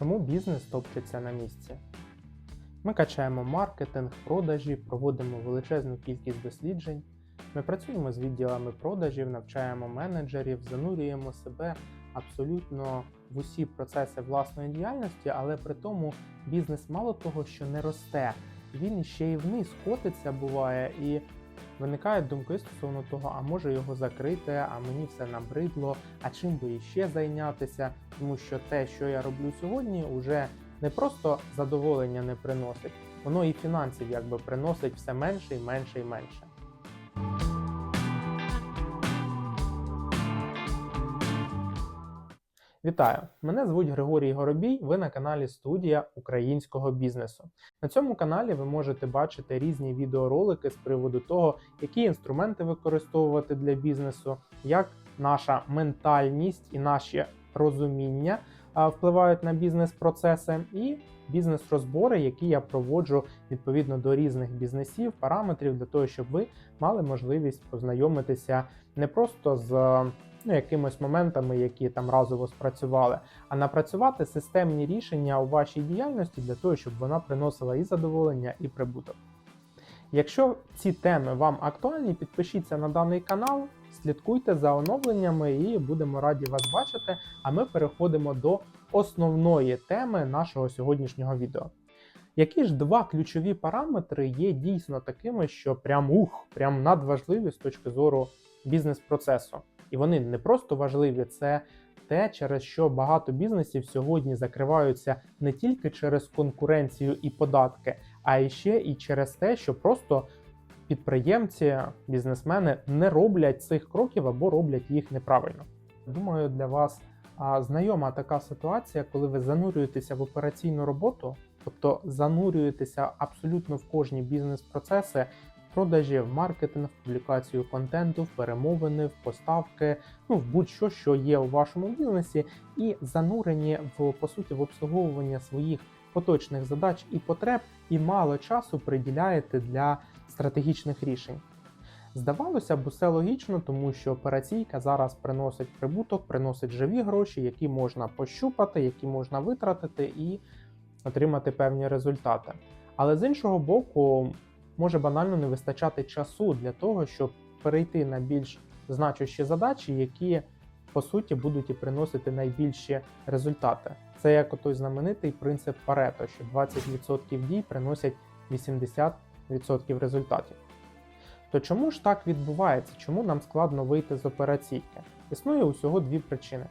Чому бізнес топчеться на місці? Ми качаємо маркетинг, продажі, проводимо величезну кількість досліджень. Ми працюємо з відділами продажів, навчаємо менеджерів, занурюємо себе абсолютно в усі процеси власної діяльності, але при тому бізнес мало того, що не росте, він ще й вниз котиться буває і виникають думки стосовно того, а може його закрити, а мені все набридло, а чим би іще зайнятися, тому що те, що я роблю сьогодні, уже не просто задоволення не приносить, воно і фінансів якби приносить все менше і менше і менше. Вітаю! Мене звуть Григорій Горобій. Ви на каналі Студія українського бізнесу. На цьому каналі ви можете бачити різні відеоролики з приводу того, які інструменти використовувати для бізнесу, як наша ментальність і наші розуміння впливають на бізнес-процеси, і бізнес-розбори, які я проводжу відповідно до різних бізнесів, параметрів для того, щоб ви мали можливість познайомитися не просто з ну, якимись моментами, які там разово спрацювали, а напрацювати системні рішення у вашій діяльності для того, щоб вона приносила і задоволення, і прибуток. Якщо ці теми вам актуальні, підпишіться на даний канал, слідкуйте за оновленнями і будемо раді вас бачити. А ми переходимо до основної теми нашого сьогоднішнього відео. Які ж два ключові параметри є дійсно такими, що прям ух, прям надважливі з точки зору бізнес-процесу? І вони не просто важливі, це те, через що багато бізнесів сьогодні закриваються не тільки через конкуренцію і податки, а і ще і через те, що просто підприємці, бізнесмени не роблять цих кроків або роблять їх неправильно. Думаю, для вас знайома така ситуація, коли ви занурюєтеся в операційну роботу, тобто занурюєтеся абсолютно в кожні бізнес-процеси, продажі, в маркетинг, публікацію контенту, в перемовини, в поставки, ну в будь-що, що є у вашому бізнесі, і занурені в по суті в обслуговування своїх поточних задач і потреб, і мало часу приділяєте для стратегічних рішень. Здавалося б, усе логічно, тому що операційка зараз приносить прибуток, приносить живі гроші, які можна пощупати, які можна витратити і отримати певні результати. Але з іншого боку, може банально не вистачати часу для того, щоб перейти на більш значущі задачі, які по суті будуть і приносити найбільші результати. Це як той знаменитий принцип Парето, що 20% дій приносять 80% результатів. То чому ж так відбувається? Чому нам складно вийти з операційки? Існує усього дві причини.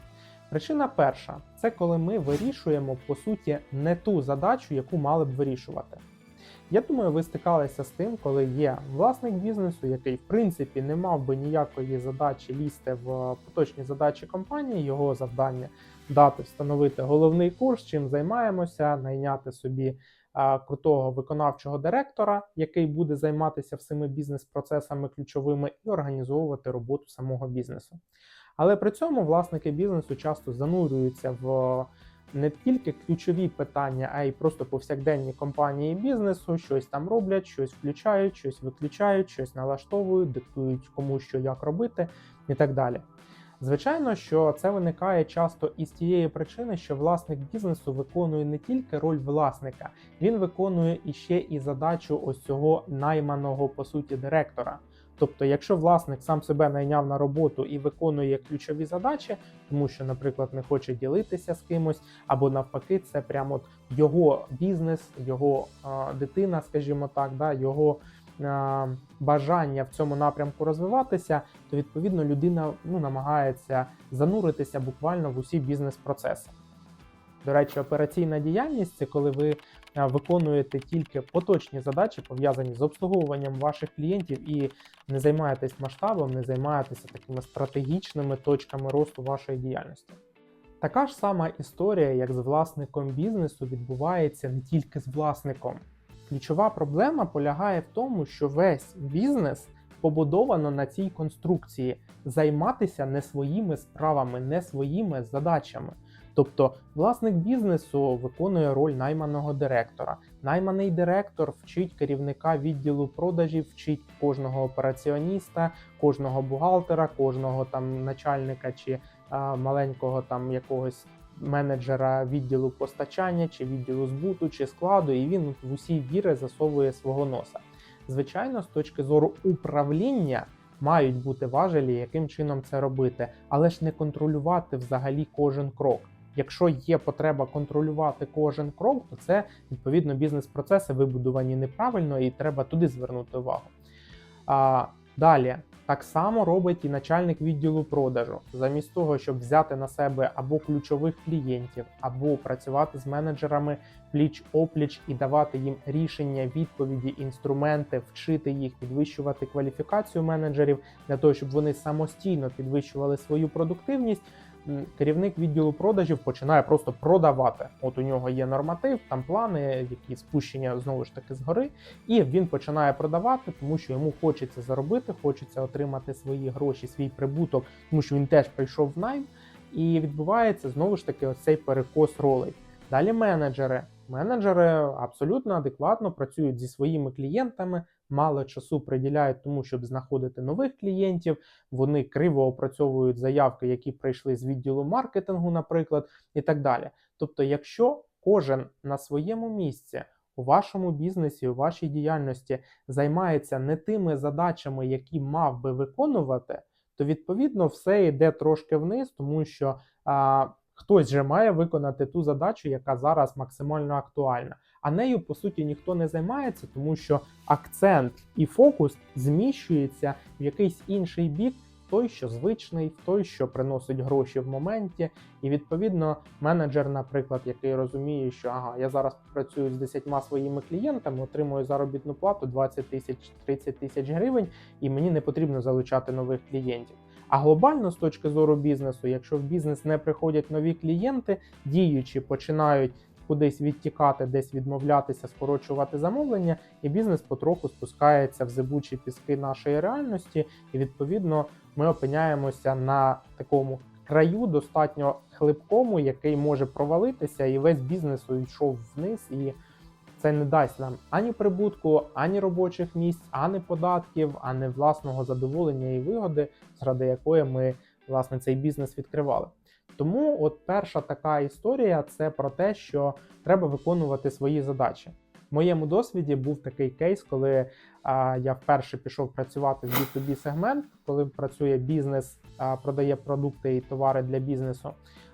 Причина перша це коли ми вирішуємо по суті не ту задачу, яку мали б вирішувати. Я думаю, ви стикалися з тим, коли є власник бізнесу, який в принципі не мав би ніякої задачі лізти в поточні задачі компанії, його завдання дати встановити головний курс, чим займаємося, найняти собі а, крутого виконавчого директора, який буде займатися всіми бізнес-процесами ключовими, і організовувати роботу самого бізнесу. Але при цьому власники бізнесу часто занурюються в не тільки ключові питання, а й просто повсякденні компанії бізнесу, щось там роблять, щось включають, щось виключають, щось налаштовують, диктують кому що як робити і так далі. Звичайно, що це виникає часто із тієї причини, що власник бізнесу виконує не тільки роль власника, він виконує іще і задачу ось цього найманого по суті директора. Тобто, якщо власник сам себе найняв на роботу і виконує ключові задачі, тому що, наприклад, не хоче ділитися з кимось, або навпаки, це прямо от його бізнес, його а, дитина, скажімо так, да, його бажання в цьому напрямку розвиватися, то відповідно людина ну, намагається зануритися буквально в усі бізнес-процеси. До речі, операційна діяльність це коли ви виконуєте тільки поточні задачі, пов'язані з обслуговуванням ваших клієнтів, і не займаєтесь масштабом, не займаєтеся такими стратегічними точками росту вашої діяльності. Така ж сама історія, як з власником бізнесу, відбувається не тільки з власником. Ключова проблема полягає в тому, що весь бізнес побудовано на цій конструкції займатися не своїми справами, не своїми задачами. Тобто власник бізнесу виконує роль найманого директора. Найманий директор вчить керівника відділу продажів, вчить кожного операціоніста, кожного бухгалтера, кожного там начальника чи а, маленького там якогось менеджера відділу постачання, чи відділу збуту, чи складу, і він в усі віри засовує свого носа. Звичайно, з точки зору управління мають бути важелі, яким чином це робити, але ж не контролювати взагалі кожен крок. Якщо є потреба контролювати кожен крок, то це відповідно бізнес-процеси вибудовані неправильно і треба туди звернути увагу. А, Далі так само робить і начальник відділу продажу, замість того, щоб взяти на себе або ключових клієнтів, або працювати з менеджерами пліч опліч і давати їм рішення, відповіді, інструменти, вчити їх, підвищувати кваліфікацію менеджерів для того, щоб вони самостійно підвищували свою продуктивність. Керівник відділу продажів починає просто продавати. От у нього є норматив, там плани, які спущення знову ж таки згори, і він починає продавати, тому що йому хочеться заробити, хочеться отримати свої гроші, свій прибуток, тому що він теж прийшов в найм. І відбувається знову ж таки ось цей перекос ролей. Далі менеджери. Менеджери абсолютно адекватно працюють зі своїми клієнтами, мало часу приділяють тому, щоб знаходити нових клієнтів. Вони криво опрацьовують заявки, які прийшли з відділу маркетингу, наприклад, і так далі. Тобто, якщо кожен на своєму місці у вашому бізнесі, у вашій діяльності займається не тими задачами, які мав би виконувати, то відповідно все йде трошки вниз, тому що хтось же має виконати ту задачу, яка зараз максимально актуальна. А нею по суті ніхто не займається, тому що акцент і фокус зміщується в якийсь інший бік. Той, що звичний, той, що приносить гроші в моменті, і відповідно менеджер, наприклад, який розуміє, що ага, я зараз працюю з 10 своїми клієнтами, отримую заробітну плату 20 тисяч 30 тисяч гривень, і мені не потрібно залучати нових клієнтів. А глобально, з точки зору бізнесу, якщо в бізнес не приходять нові клієнти, діючі починають кудись відтікати, десь відмовлятися, скорочувати замовлення, і бізнес потроху спускається в зибучі піски нашої реальності, і відповідно ми опиняємося на такому краю достатньо хлипкому, який може провалитися, і весь бізнес йшов вниз і. Це не дасть нам ані прибутку, ані робочих місць, ані податків, ані власного задоволення і вигоди, заради якої ми власне цей бізнес відкривали. Тому, от перша така історія це про те, що треба виконувати свої задачі. В моєму досвіді був такий кейс, коли а, я вперше пішов працювати в B2B сегмент, коли працює бізнес, а, продає продукти і товари для бізнесу.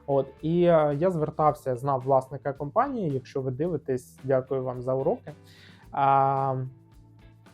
От і е, я звертався, знав власника компанії. Якщо ви дивитесь, дякую вам за уроки. А,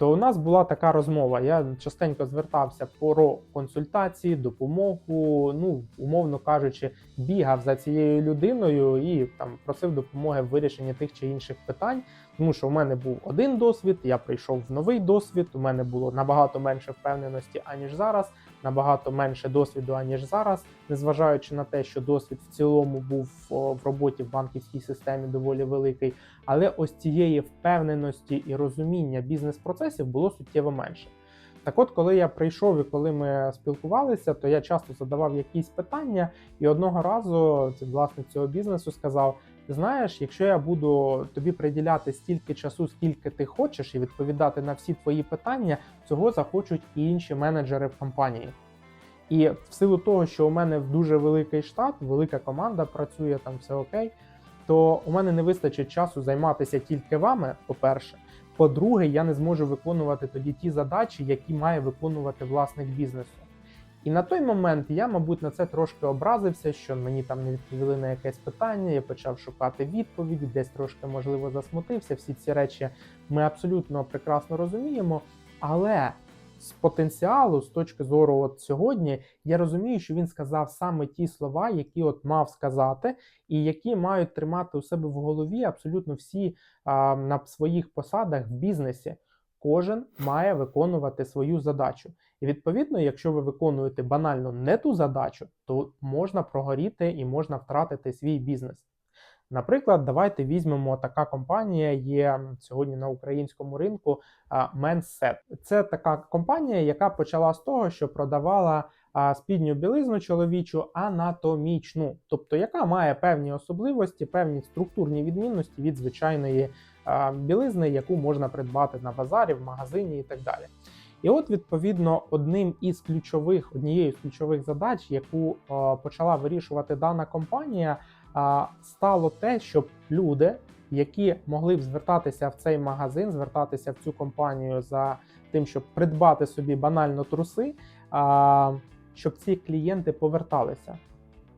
то у нас була така розмова. Я частенько звертався про консультації, допомогу. Ну, умовно кажучи, бігав за цією людиною і там просив допомоги в вирішенні тих чи інших питань. Тому що у мене був один досвід, я прийшов в новий досвід. У мене було набагато менше впевненості, аніж зараз, набагато менше досвіду, аніж зараз, незважаючи на те, що досвід в цілому був в роботі в банківській системі доволі великий. Але ось цієї впевненості і розуміння бізнес-процесів було суттєво менше. Так от, коли я прийшов і коли ми спілкувалися, то я часто задавав якісь питання, і одного разу власник цього бізнесу сказав: знаєш, якщо я буду тобі приділяти стільки часу, скільки ти хочеш, і відповідати на всі твої питання, цього захочуть і інші менеджери в компанії. І в силу того, що у мене дуже великий штат, велика команда працює там все окей, то у мене не вистачить часу займатися тільки вами, по-перше. По-друге, я не зможу виконувати тоді ті задачі, які має виконувати власник бізнесу. І на той момент я, мабуть, на це трошки образився, що мені там не відповіли на якесь питання. Я почав шукати відповіді, десь трошки можливо засмутився. Всі ці речі ми абсолютно прекрасно розуміємо. Але з потенціалу, з точки зору, от сьогодні, я розумію, що він сказав саме ті слова, які от мав сказати, і які мають тримати у себе в голові абсолютно всі а, на своїх посадах в бізнесі. Кожен має виконувати свою задачу. І відповідно, якщо ви виконуєте банально не ту задачу, то можна прогоріти і можна втратити свій бізнес. Наприклад, давайте візьмемо така компанія є сьогодні на українському ринку Menset. Це така компанія, яка почала з того, що продавала спідню білизну чоловічу анатомічну, тобто яка має певні особливості, певні структурні відмінності від звичайної білизни, яку можна придбати на базарі, в магазині і так далі. І от, відповідно, одним із ключових, однією з ключових задач, яку почала вирішувати дана компанія, стало те, щоб люди, які могли б звертатися в цей магазин, звертатися в цю компанію за тим, щоб придбати собі банально труси, щоб ці клієнти поверталися.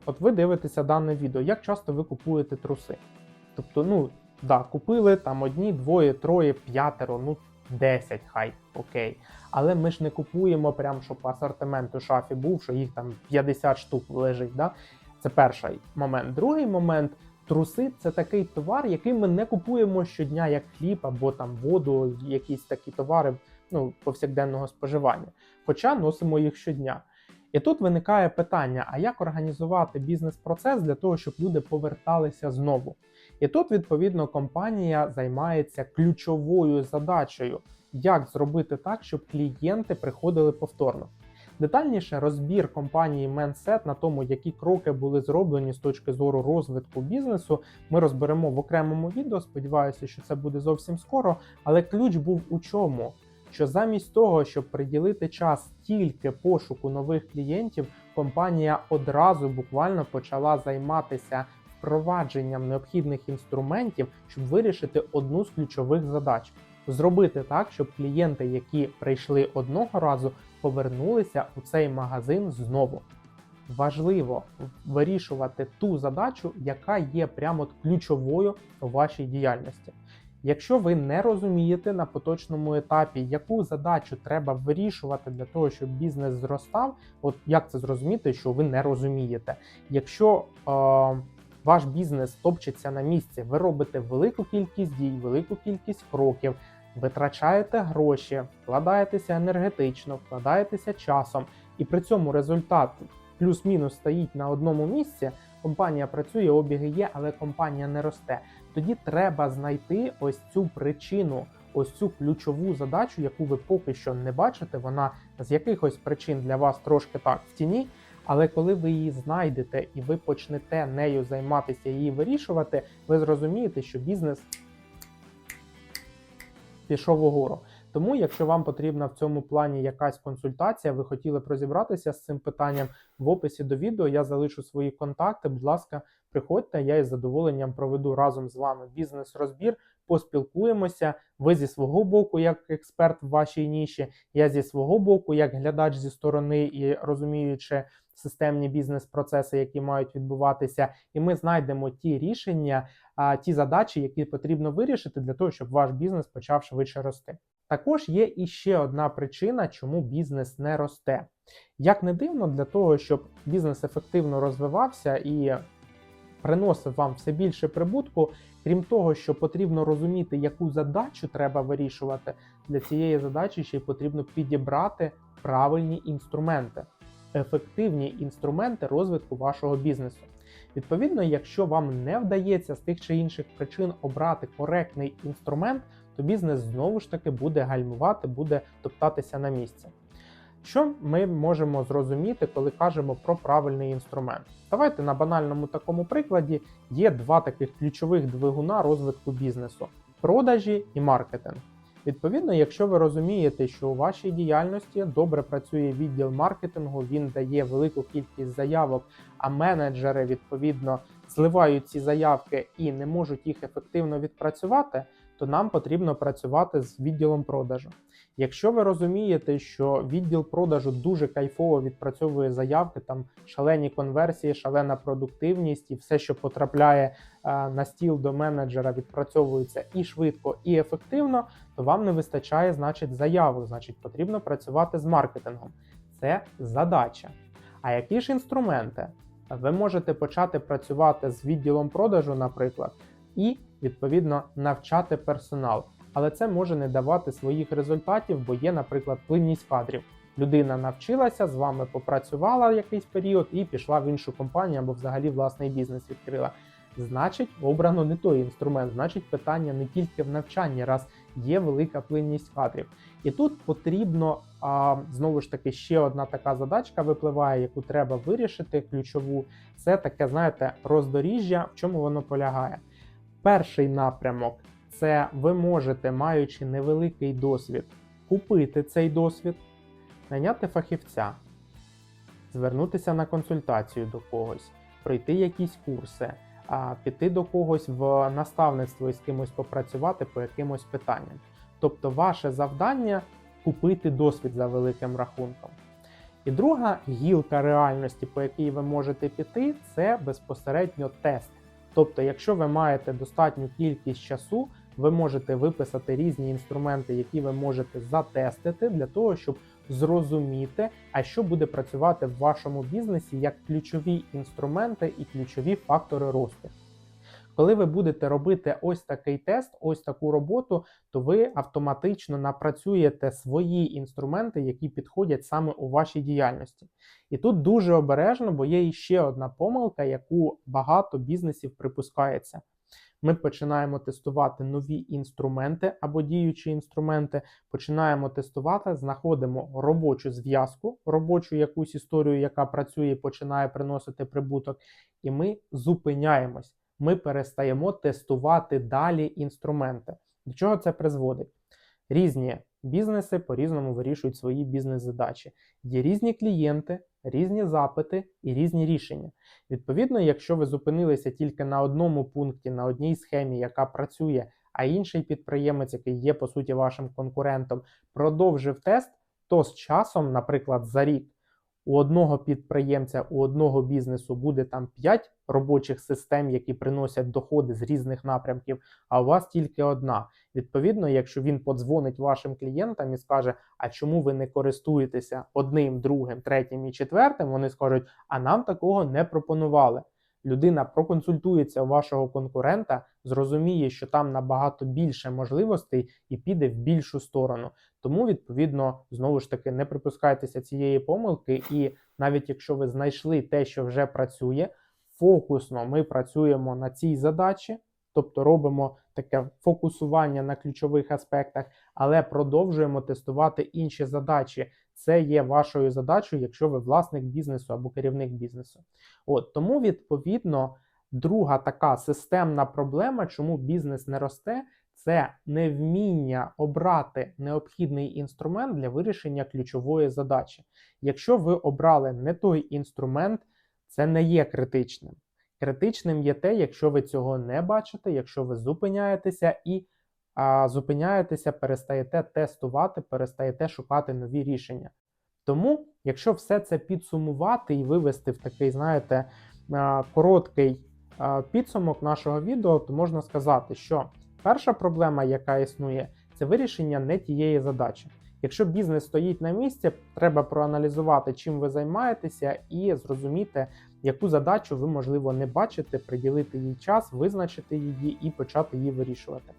От ви дивитеся дане відео, як часто ви купуєте труси. Тобто, ну, да, купили там одні, двоє, троє, п'ятеро, ну 10 хай, окей. Але ми ж не купуємо прям, щоб асортимент у шафі був, що їх там 50 штук лежить. Да? Це перший момент. Другий момент. Труси це такий товар, який ми не купуємо щодня, як хліб або там воду, якісь такі товари ну, повсякденного споживання. Хоча носимо їх щодня. І тут виникає питання: а як організувати бізнес-процес для того, щоб люди поверталися знову? І тут, відповідно, компанія займається ключовою задачею, як зробити так, щоб клієнти приходили повторно. Детальніше розбір компанії Menset на тому, які кроки були зроблені з точки зору розвитку бізнесу, ми розберемо в окремому відео. Сподіваюся, що це буде зовсім скоро. Але ключ був у чому? Що замість того, щоб приділити час тільки пошуку нових клієнтів, компанія одразу буквально почала займатися впровадженням необхідних інструментів, щоб вирішити одну з ключових задач. Зробити так, щоб клієнти, які прийшли одного разу, повернулися у цей магазин знову. Важливо вирішувати ту задачу, яка є прямо ключовою у вашій діяльності. Якщо ви не розумієте на поточному етапі, яку задачу треба вирішувати для того, щоб бізнес зростав, от як це зрозуміти, що ви не розумієте? Якщо е, ваш бізнес топчеться на місці, ви робите велику кількість дій, велику кількість кроків, витрачаєте гроші, вкладаєтеся енергетично, вкладаєтеся часом, і при цьому результат плюс-мінус стоїть на одному місці. Компанія працює, обіги є, але компанія не росте. Тоді треба знайти ось цю причину, ось цю ключову задачу, яку ви поки що не бачите. Вона з якихось причин для вас трошки так в тіні. Але коли ви її знайдете і ви почнете нею займатися її вирішувати, ви зрозумієте, що бізнес пішов угору. Тому, якщо вам потрібна в цьому плані якась консультація, ви хотіли б розібратися з цим питанням в описі до відео, я залишу свої контакти. Будь ласка, приходьте, я із задоволенням проведу разом з вами бізнес-розбір, поспілкуємося. Ви зі свого боку, як експерт в вашій ніші, я зі свого боку, як глядач зі сторони і розуміючи системні бізнес-процеси, які мають відбуватися, і ми знайдемо ті рішення, ті задачі, які потрібно вирішити для того, щоб ваш бізнес почав швидше рости. Також є іще одна причина, чому бізнес не росте. Як не дивно, для того, щоб бізнес ефективно розвивався і приносив вам все більше прибутку, крім того, що потрібно розуміти, яку задачу треба вирішувати, для цієї задачі ще й потрібно підібрати правильні інструменти, ефективні інструменти розвитку вашого бізнесу. Відповідно, якщо вам не вдається з тих чи інших причин обрати коректний інструмент, то бізнес знову ж таки буде гальмувати, буде топтатися на місці. Що ми можемо зрозуміти, коли кажемо про правильний інструмент? Давайте на банальному такому прикладі є два таких ключових двигуна розвитку бізнесу: продажі і маркетинг. Відповідно, якщо ви розумієте, що у вашій діяльності добре працює відділ маркетингу, він дає велику кількість заявок, а менеджери відповідно зливають ці заявки і не можуть їх ефективно відпрацювати, то нам потрібно працювати з відділом продажу. Якщо ви розумієте, що відділ продажу дуже кайфово відпрацьовує заявки, там шалені конверсії, шалена продуктивність, і все, що потрапляє е, на стіл до менеджера, відпрацьовується і швидко, і ефективно, то вам не вистачає, значить, заявок, значить, потрібно працювати з маркетингом. Це задача. А які ж інструменти? Ви можете почати працювати з відділом продажу, наприклад, і відповідно навчати персонал але це може не давати своїх результатів, бо є, наприклад, плинність кадрів. Людина навчилася, з вами попрацювала якийсь період і пішла в іншу компанію або взагалі власний бізнес відкрила. Значить, обрано не той інструмент, значить, питання не тільки в навчанні, раз є велика плинність кадрів. І тут потрібно а, знову ж таки ще одна така задачка випливає, яку треба вирішити. Ключову це таке, знаєте, роздоріжжя, в чому воно полягає. Перший напрямок це ви можете, маючи невеликий досвід, купити цей досвід, найняти фахівця, звернутися на консультацію до когось, пройти якісь курси, піти до когось в наставництво і з кимось попрацювати по якимось питанням. Тобто, ваше завдання купити досвід за великим рахунком. І друга гілка реальності, по якій ви можете піти, це безпосередньо тест. Тобто, якщо ви маєте достатню кількість часу, ви можете виписати різні інструменти, які ви можете затестити для того, щоб зрозуміти, а що буде працювати в вашому бізнесі як ключові інструменти і ключові фактори росту. Коли ви будете робити ось такий тест, ось таку роботу, то ви автоматично напрацюєте свої інструменти, які підходять саме у вашій діяльності. І тут дуже обережно, бо є ще одна помилка, яку багато бізнесів припускається. Ми починаємо тестувати нові інструменти або діючі інструменти, починаємо тестувати, знаходимо робочу зв'язку, робочу якусь історію, яка працює, починає приносити прибуток, і ми зупиняємось. Ми перестаємо тестувати далі інструменти. До чого це призводить? Різні бізнеси по-різному вирішують свої бізнес-задачі. Є різні клієнти, різні запити і різні рішення. Відповідно, якщо ви зупинилися тільки на одному пункті, на одній схемі, яка працює, а інший підприємець, який є по суті вашим конкурентом, продовжив тест, то з часом, наприклад, за рік. У одного підприємця, у одного бізнесу буде там 5 робочих систем, які приносять доходи з різних напрямків, а у вас тільки одна. Відповідно, якщо він подзвонить вашим клієнтам і скаже, а чому ви не користуєтеся одним, другим, третім і четвертим, вони скажуть, а нам такого не пропонували. Людина проконсультується у вашого конкурента, зрозуміє, що там набагато більше можливостей і піде в більшу сторону. Тому, відповідно, знову ж таки, не припускайтеся цієї помилки, і навіть якщо ви знайшли те, що вже працює, фокусно ми працюємо на цій задачі, тобто робимо таке фокусування на ключових аспектах, але продовжуємо тестувати інші задачі. Це є вашою задачею, якщо ви власник бізнесу або керівник бізнесу. От тому, відповідно, друга така системна проблема, чому бізнес не росте, це невміння обрати необхідний інструмент для вирішення ключової задачі. Якщо ви обрали не той інструмент, це не є критичним. Критичним є те, якщо ви цього не бачите, якщо ви зупиняєтеся і а, зупиняєтеся, перестаєте тестувати, перестаєте шукати нові рішення. Тому, якщо все це підсумувати і вивести в такий, знаєте, короткий підсумок нашого відео, то можна сказати, що перша проблема, яка існує, це вирішення не тієї задачі. Якщо бізнес стоїть на місці, треба проаналізувати, чим ви займаєтеся, і зрозуміти, яку задачу ви, можливо, не бачите, приділити їй час, визначити її і почати її вирішувати.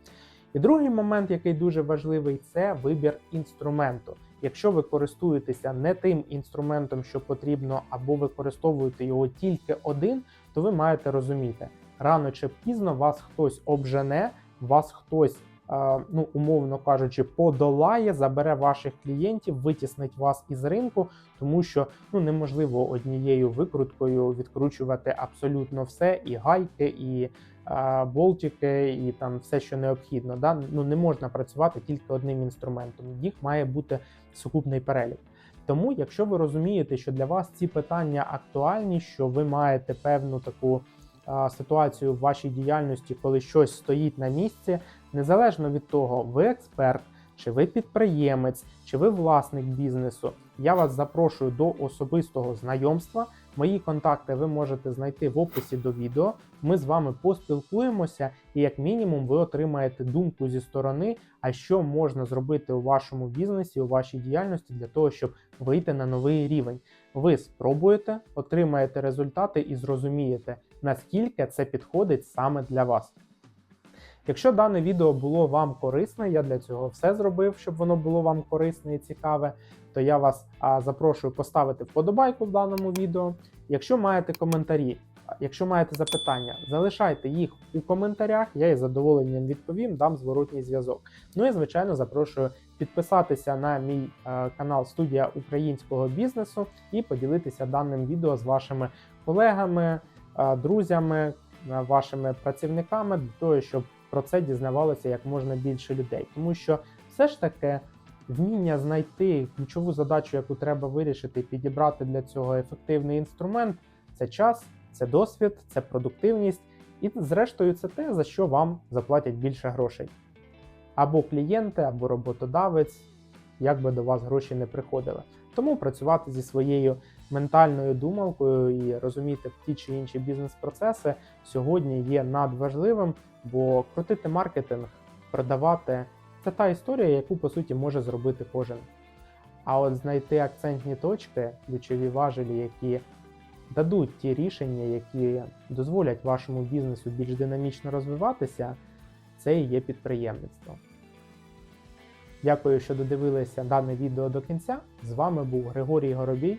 І другий момент, який дуже важливий, це вибір інструменту. Якщо ви користуєтеся не тим інструментом, що потрібно, або використовуєте його тільки один, то ви маєте розуміти, рано чи пізно вас хтось обжене, вас хтось ну, умовно кажучи, подолає, забере ваших клієнтів, витіснить вас із ринку, тому що ну неможливо однією викруткою відкручувати абсолютно все, і гайки, і болтики, і там все, що необхідно. Да? Ну не можна працювати тільки одним інструментом. Їх має бути сукупний перелік. Тому, якщо ви розумієте, що для вас ці питання актуальні, що ви маєте певну таку ситуацію в вашій діяльності, коли щось стоїть на місці, незалежно від того, ви експерт, чи ви підприємець, чи ви власник бізнесу. Я вас запрошую до особистого знайомства. Мої контакти ви можете знайти в описі до відео. Ми з вами поспілкуємося, і як мінімум ви отримаєте думку зі сторони, а що можна зробити у вашому бізнесі, у вашій діяльності для того, щоб вийти на новий рівень. Ви спробуєте, отримаєте результати і зрозумієте, наскільки це підходить саме для вас. Якщо дане відео було вам корисне, я для цього все зробив, щоб воно було вам корисне і цікаве, то я вас запрошую поставити вподобайку в даному відео. Якщо маєте коментарі, якщо маєте запитання, залишайте їх у коментарях, я із задоволенням відповім, дам зворотній зв'язок. Ну і звичайно запрошую підписатися на мій е, канал Студія українського бізнесу і поділитися даним відео з вашими колегами, е, друзями, е, вашими працівниками для того, щоб про це дізнавалося як можна більше людей, тому що все ж таки вміння знайти ключову задачу, яку треба вирішити, підібрати для цього ефективний інструмент це час, це досвід, це продуктивність І зрештою, це те, за що вам заплатять більше грошей. Або клієнти, або роботодавець, як би до вас гроші не приходили. Тому працювати зі своєю ментальною думалкою і розуміти ті чи інші бізнес-процеси сьогодні є надважливим, бо крутити маркетинг, продавати це та історія, яку по суті може зробити кожен. А от знайти акцентні точки, ключові важелі, які дадуть ті рішення, які дозволять вашому бізнесу більш динамічно розвиватися, це і є підприємництво. Дякую, що додивилися дане відео до кінця. З вами був Григорій Горобій.